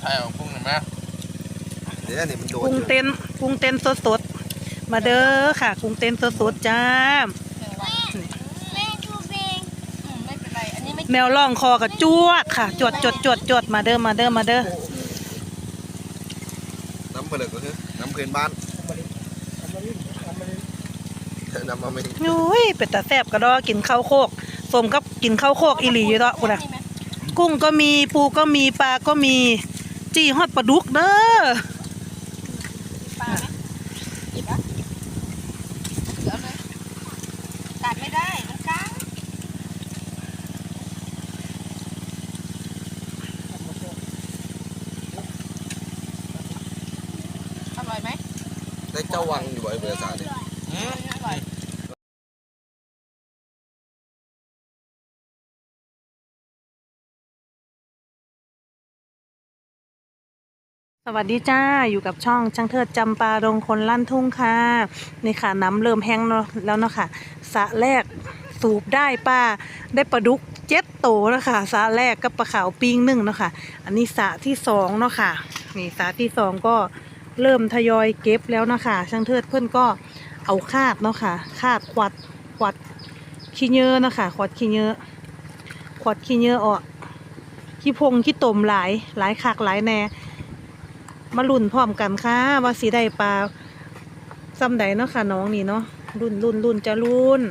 ใช่ของพุ่งเห็นไหมเดี๋ยวนี่มันโดนกุ้งเต้นกุ้งเต้นสดสดๆมาเด้อค่ะกุ้งเต้นสดสดๆจ้าแม่ดูเบงอืมไม่เป็นไรอันนี้ไม่แมวล่องคอกับจวดค่ะ จวดจวดจวดจวดมาเด้อมาเด้อมาเด้อน้ำเปลือกก็คือน้ำเพื่อนบ้านน้ำมาไม่ดีอุ้ยเป็ดตาแซ่บกระดอกินข้าวโคกสมกับกินข้าวโคกอีหลีอยู่เนาะคุณอะมีไหมกุ้งก็มีปูก็มีปลาก็มี จี้ฮอดปลาดุกเด้อปลาไหมหยิบอะเดี๋ยวเลยตัดไม่ได้มันก้างอร่อยไหมได้เจ้าวังอยู่บ่อยเบอร์สามเนี่ย อร่อย สวัสดีจ้าอยู่กับช่องช่างเทิดจำปาดงคนลั่นทุ่งค่ะนี่ค่ะน้ำเริ่มแห้งแล้วเนาะค่ะสะแรกสูบได้ป้าได้ปลาดุกเจ็ดโตแล้วค่ะสะแรกกับปลาขาวปิ้งหนึ่งเนาะค่ะอันนี้สะที่สองเนาะค่ะนี่สะที่สองก็เริ่มทยอยเก็บแล้วเนาะค่ะช่างเทิดเพื่อนก็เอาคาดเนาะค่ะคาดขวัดขวัดขี้เยอะเนาะค่ะขวัดขี้เยอะขวัดขี้เยอะออกขี้พงขี้ตมหลายหลายคักหลายแน่ มาลุ่นพร้อมกันค่ะว่าสีได้ปลาซ้ำใดเนาะค่ะน้องนี่เนาะรุ่นรุ่นรุ่นจะรุ่น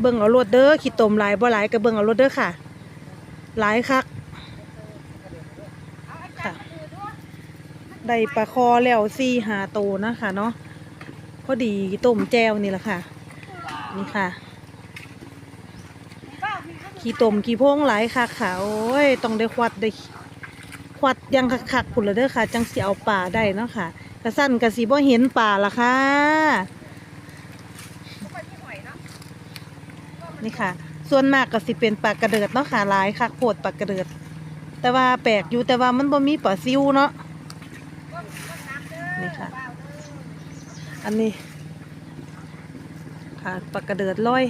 เบิ่งเอารถเด้อขี้ตมหลายบ่หลายก็เบิ่งเอารถเด้อค่ะหลายคักค่ะได้ปลาคอแล้วสี่หาโตนะคะเนาะพอดีต้มแจวนี่แหละค่ะ นี่ค่ะ ขี้ตมขี้พงหลายคักค่ะโอ้ยต้องได้ควัดได้ วัดยังคักๆพุ่นละเด้อค่ะ จังสิเอาป่าได้เนาะค่ะกระสั้นกระสีบ่เห็นป่าละค่ะนี่ค่ะ ส่วนมากก็สิเป็นปลากระเดิดเนาะค่ะหลายคักโพดปลากระเดิด แต่ว่าแปลกอยู่แต่ว่ามันบ่มีปลาซิวเนาะนี่ค่ะ อันนี้ค่ะปลากระเดิดลอย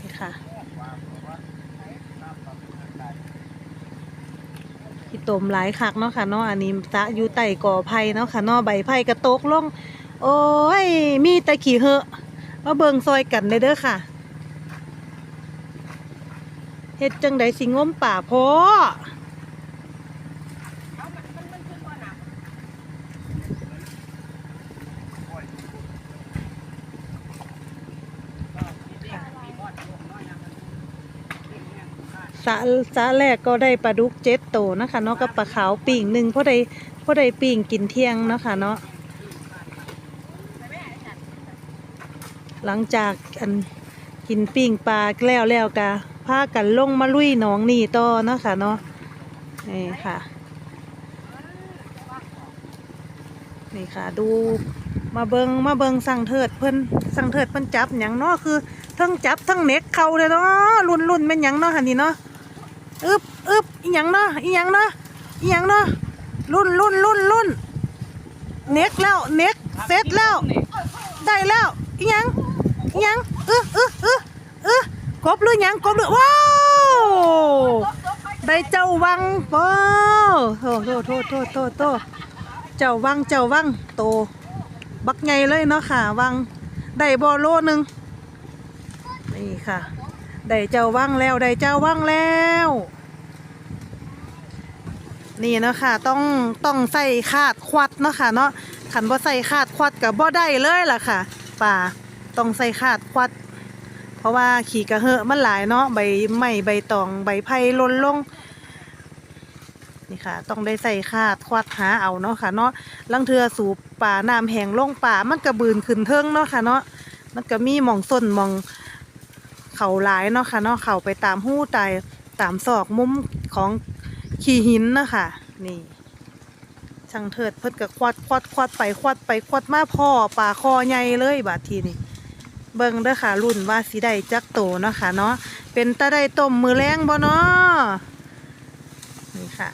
นี่ค่ะ ที่ ต้มหลายคักเนาะค่ะเนาะอันนี้สะอยู่ใต้ก่อไผ่เนาะค่ะเนาะใบไผ่กระตกลง โอ้ย มีแตะขี่เหอะมาเบิงซอยกันเลยเด้อค่ะเฮ็ดจังไดสิงมป่าพอ สะสะแรกก็ได้ปลาดุกเจ็ดโตนะคะเนาะกับปลาขาวปิ่งหนึ่งเพราะได้เพราะได้ปิ่งกินเที่ยงเนาะค่ะเนาะหลังจากอันกินปิ้งปลาแล้วแล้วกะพากันลงมาลุยหนองนี่ต่อเนาะค่ะเนาะนี่ค่ะ นี่ค่ะดูมาเบิงมาเบิงสั่งเถิดเพิ่นสั่งเถิดเพิ่นจับหยังเนาะคือทั้งจับทั้งเน็กเขาเลยเนาะรุ่นรุ่นเป็นหยังเนาะหันนี่เนาะ อึบอึบอีหยังเนาะอีหยังเนาะอีหยังเนาะรุ่นรุ่นรุ่นรุ่นเน็กแล้วเน็กเสร็จแล้ว ได้แล้วอีหยังอีหยังออเออเออเออกบหรือหยังกบหรือว้าวได้เจ้าวังว้าวโทษโทษโทษโทษโทษโทษเจ้าวังเจ้าวังโต บักไงเลยเนาะค่ะวังได้บอโลหนึ่งนี่ค่ะได้เจ้าวังแล้วได้เจ้าวังแล้ว นี่เนาะค่ะต้องต้องใส่คาดควัดเนาะค่ะเนาะขันบ่ใส่คาดควัดกับบ่ได้เลยล่ะค่ะป่าต้องใส่คาดควัด เพราะว่าขี่กระเหอะมันหลายเนาะใบไม้ใบตองใบไผ่ล่นลงนี่ค่ะ ต้องได้ใส่คาดควัดหาเอาเนาะค่ะเนาะลังเทือสูบป่าน้ำแห้งลงป่ามันกระบืนขึ้นเทิงเนาะค่ะเนาะมันก็มีหมองส้นหมองเข่าหลายเนาะค่ะเนาะเข่าไปตามหู้ตายตามซอกมุมของ ขี่หินนะคะนี่ช่างเถิดเพิ่นก็ควัดควัดควดไปควัดไปควัดมาพ่อป่าคอใหญ่เลยบาดทีนี่เบิ่งเด้อค่ะ รุ่นว่าสิได้จักโตเนาะค่ะเนาะเป็นตาได้ต้มมือแรงบ่เนาะนี่ค่ะ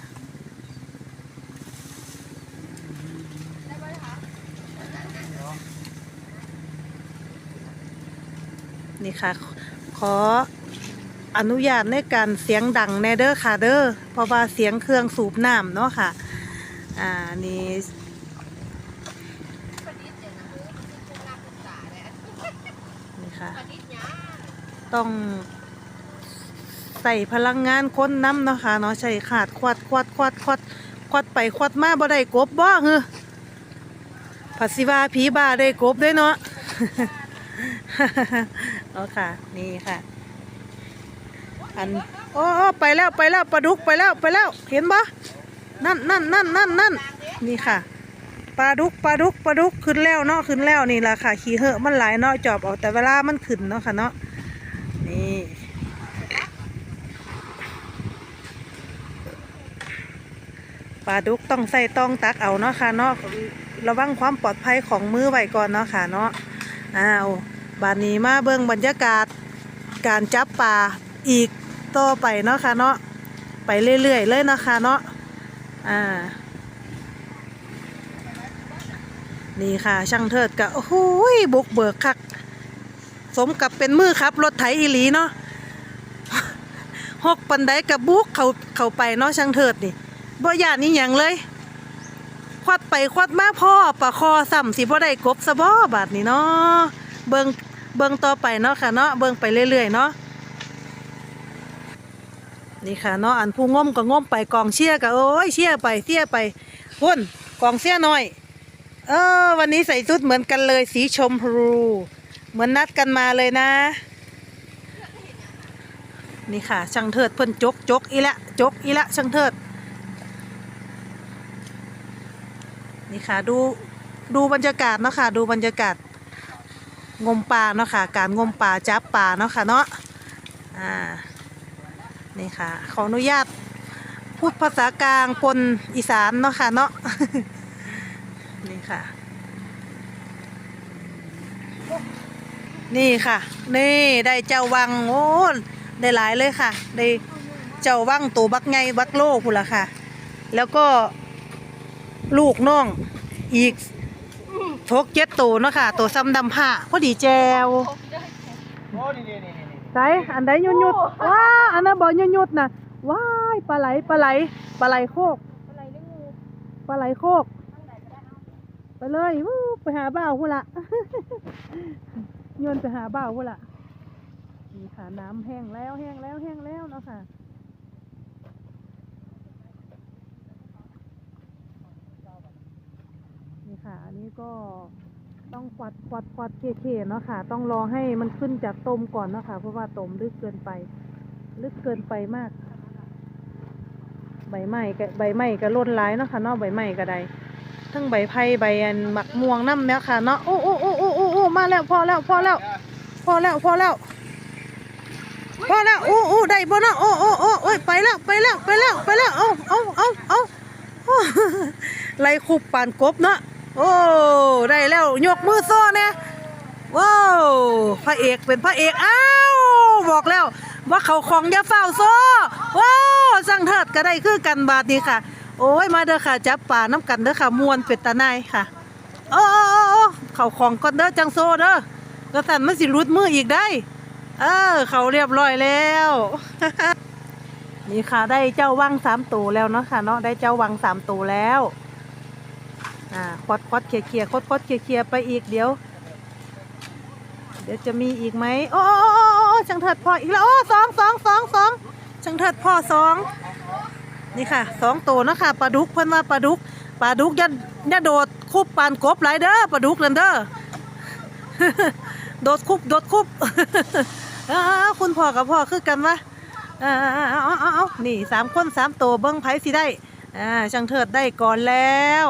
นี่ค่ะ ขอ อนุญาตในการเสียงดังแนเด้อค่ะเด้อเพราะว่าเสียงเครื่องสูบน้ำเนาะค่ะ อ่านี่ประอ่างนั้นเลยคุณรักคุณตาเนี่ยนี่ค่ะ ต้องใส่พลังงานค้นน้ำเนาะค่ะเนาะใช้ขาดควัดควัดควัดควัดควัดไปควัดมาบ่ได้กบบ่เฮ้อผัดสิว่าผีบ้าได้กบได้เนาะ เอาค่ะ นี่ค่ะ อันอ้โอ้ไปแล้วไปแล้วปลาดุกไปแล้วไปแล้ว เห็นปะนั่นนั่นนั่นนั่นนั่นนี่ค่ะปลาดุกปลาดุกปลาดุกขึ้นแล้วเนาะขึ้นแล้วนี่แหละค่ะ ขี้เหอะมันหลายเนาะจอบเอาแต่เวลามันขึ้นเนาะค่ะเนาะนี่ปลาดุกต้องใส่ต้องตักเอาเนาะค่ะเนาะระวังความปลอดภัยของมือไว้ก่อนเนาะค่ะเนาะอ้าวบานนี้มาเบิ่งบรรยากาศการจับปลาอีก ต่อไปเนาะค่ะเนาะไปเรื่อยๆเลยเนาะค่ะเนาะอ่า นี่ค่ะช่างเทิดกะโอ้โหยบุกเบิกคัก สมกับเป็นมือครับ รถไถอีหลีเนาะหกปันไดกับบุกเขาเขาไปเนาะช่างเทิดนี่บ่ยานนี่หยังเลย ควัดไปควัดมาพ่อปะคอซ้ำสิบ่ได้กบซะบ่บาดนี้เนาะเบิงเบิงต่อไปเนาะค่ะเนาะเบิงไปเรื่อยๆเนาะ นี่ค่ะเนาะอันผู้ง่มก็ง่มไปกองเชี่ยก็โอ้ยเชี่ยไปเชี่ยไปพุ่นกองเชี่ยหน่อย เออ วันนี้ใส่ชุดเหมือนกันเลยสีชมพูเหมือนนัดกันมาเลยนะ นี่ค่ะ ช่างเทิดเพิ่นจกจกอีละจกอีละช่างเทิด นี่ค่ะดูดูบรรยากาศเนาะค่ะ ดูบรรยากาศงมปลาเนาะค่ะ การงมปลาจับปลาเนาะค่ะเนาะอ่า นี่ค่ะ ขออนุญาตพูดภาษากลางปนอีสานเนาะค่ะเนาะนี่ค่ะ นี่ค่ะ นี่ได้เจ้าวังโอ้ได้หลายเลยค่ะ ได้เจ้าวังตัวบักไงบักโลพุ่นละค่ะ แล้วก็ลูกน้องอีกทกเจ็ดตัวเนาะค่ะ ตัวซ้ำดำผ้าพอดีแจว ไสอันใดยุดยุดๆว้าอันนั้นบ่ยุดยุดๆนะว้ายปลาไหลปลาไหลปลาไหลโคกอะไรเรื่องงูปลาไหลโคกไปเลยวู้ไปหาบ่าวพุ่นละโยนไปหาบ่าวพุ่นละนี่ค่ะน้ำแห้งแล้วแห้งแล้วแห้งแล้วเนาะค่ะนี่ค่ะ อันนี้ก็ ต้องควัดควัดควัดเคๆเนาะค่ะ ต้องรอให้มันขึ้นจากต้มก่อนเนาะค่ะ เพราะว่าต้มลึกเกินไป ลึกเกินไปมาก ใบไม้ก็ใบไม้ก็ล้นหลายเนาะค่ะเนาะใบไม้ก็ได้ทั้งใบไผ่ใบอันหมักม่วงน้ำเนี่ยค่ะเนาะโอ้โอ้โอ้โอ้โอ้โอ้มาแล้วพอแล้วพอแล้วพอแล้วพอแล้วพอแล้วโอ้โอ้ได้บ่เนาะโอ้โอ้โอ้โอ้ยไปแล้วไปแล้วไปแล้วไปแล้วเอาเอาเอาเอาไล่คุบปานกบเนาะ โอ้ได้แล้วยกมือโซ่เนี่ยว้าวพระเอกเป็นพระเอกอ้าวบอกแล้ว ว่าเขาของยาเฝ้าโซ่ว้าวสั่งเถิดก็ได้คือกันบาทนี้ค่ะ โอ้ยมาเด้อค่ะจับป่าน้ำกันเด้อค่ะมวนเป็ดตาในค่ะโอ้โอโอโอ้เขาของก่อนเด้อจังโซ่เด้อกระสันมันสิรุดมืออีกได้ เออ เขาเรียบร้อยแล้วนี่ค่ะได้เจ้าวังสามตัวแล้วเนาะค่ะเนาะได้เจ้าวังสามตัวแล้ว อ่าควัดควัดเคลียเคลียควัดควัดเคลียเคลียไปอีกเดี๋ยว เดี๋ยวจะมีอีกไหมโอ้โอ้ช่างเถิดพ่ออีกแล้วโอ้สองสองสองสองช่างเถิดพ่อสองนี่ค่ะสองตัวนะค่ะปลาดุกเพิ่นว่าปลาดุกปลาดุกย่าอย่าโดดคุบปานกบหลายเด้อปลาดุกนั่นเด้อโดดคุบโดดคุบอ้าคุณพ่อกับพ่อคือกันวะเอาเอาเอาเอานี่สามคนสามตัวเบิ้งไผสิได้อ่าช่างเถิดได้ก่อนแล้ว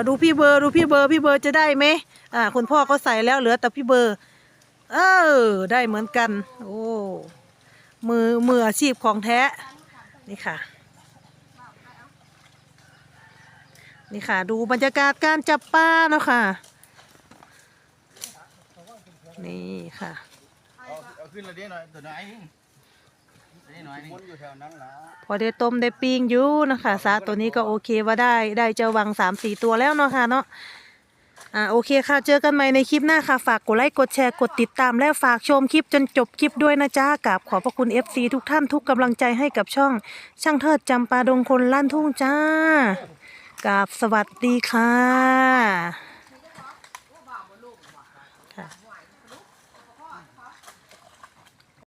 เอาดูพี่เบอร์ดูพี่เบอร์พี่เบอร์จะได้ไหมอ่าคุณพ่อก็ใส่แล้วเหลือแต่พี่เบอร์เออได้เหมือนกัน โอ้มือมืออาชีพของแท้นี่ค่ะ นี่ค่ะ ดูบรรยากาศการจับปลาเนาะค่ะ นี่ค่ะ เอาขึ้นละเดียหน่อยตัวน้อยนี่ตัวนี้หน พอได้ต้มได้ปิ้งอยู่นะคะสาตัวนี้ก็โอเคว่าได้ได้เจ้าวังสามสี่ตัวแล้วเนาะค่ะเนาะอ่าโอเคค่ะ เจอกันใหม่ในคลิปหน้าค่ะ ฝากกดไลค์กดแชร์กดติดตามและฝากชมคลิปจนจบคลิปด้วยนะจ๊ะกับขอบพระคุณ FC ทุกท่านทุกกำลังใจให้กับช่อง ช่างเทิดจำปาดงคนลั่นทุ่งจ้ากับสวัสดีค่ะ